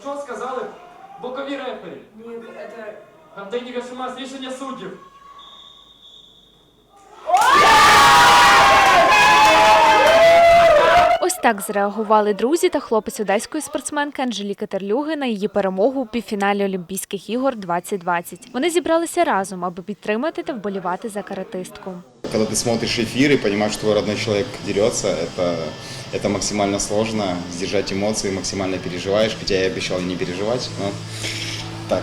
Що сказали бокові рефері? Нет, это... Там техніка Шимас, рішення суддів. Ось так зреагували друзі та хлопець одеської спортсменки Анжеліки Терлюги на її перемогу у півфіналі Олімпійських ігор 2020. Вони зібралися разом, аби підтримати та вболівати за каратистку. Когда ты смотришь эфир и понимаешь, что твой родной человек дерется, это, это максимально сложно, сдержать эмоции, максимально переживаешь, хотя я обещал не переживать, но так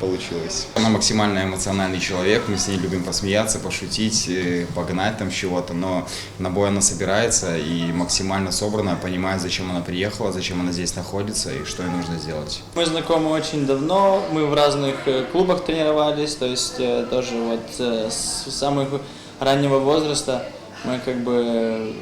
получилось. Она максимально эмоциональный человек, мы с ней любим посмеяться, пошутить, э, погнать там чего-то, но на бой она собирается и максимально собрана, понимает, зачем она приехала, зачем она здесь находится и что ей нужно сделать. Мы знакомы очень давно, мы в разных э, клубах тренировались, то есть э, тоже вот с самого раннего возраста мы как бы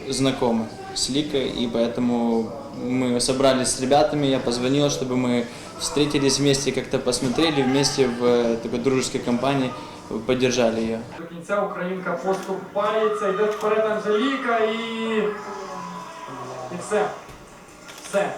э, знакомы с Ликой, и поэтому мы собрались с ребятами, я позвонил, чтобы мы встретились вместе, как-то посмотрели, вместе в э, такой дружеской компании э, поддержали ее. До кінця Українка поступається, йде вперед Анжеліка і. І все. Все.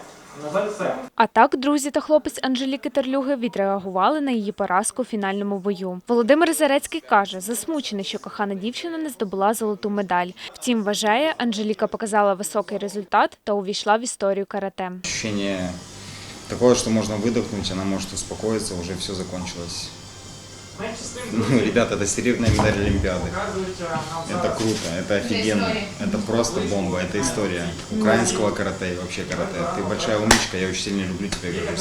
На жаль, все. А так друзі та хлопець Анжеліки Терлюги відреагували на її поразку у фінальному бою. Володимир Зарецький каже, засмучений, що кохана дівчина не здобула золоту медаль. Втім, вважає, Анжеліка показала високий результат та увійшла в історію карате. Ощущение такое, що можна видихнути, вона може успокоїтися, уже все закончилось. Ну, ребята, это серебряная медаль Олимпиады. Это круто, это офигенно, это просто бомба, это история украинского карате и вообще карате. Ты большая умничка, я очень сильно люблю тебя как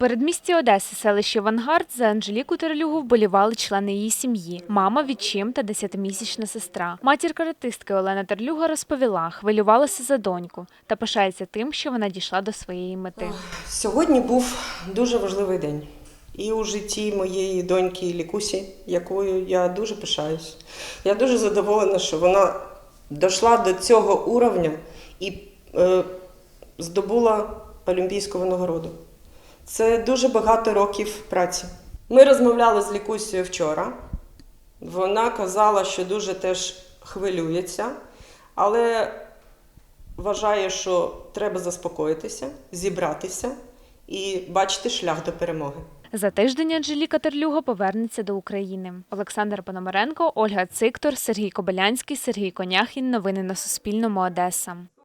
передмісті Одеси, селищі Авангард, за Анжеліку Терлюгу вболівали члени її сім'ї: мама, відчим та десятимісячна сестра. Матір каратистки Олена Терлюга розповіла, хвилювалася за доньку та пишається тим, що вона дійшла до своєї мети. Сьогодні був дуже важливий день. І у житті моєї доньки Лікусі, якою я дуже пишаюсь. Я дуже задоволена, що вона дійшла до цього уровня і е, здобула олімпійську винагороду. Це дуже багато років праці. Ми розмовляли з Лікусією вчора. Вона казала, що дуже теж хвилюється, але вважає, що треба заспокоїтися, зібратися і бачити шлях до перемоги. За тиждень Анжеліка Терлюга повернеться до України. Олександр Пономаренко, Ольга Циктор, Сергій Кобилянський, Сергій Коняхін. Новини на Суспільному. Одеса.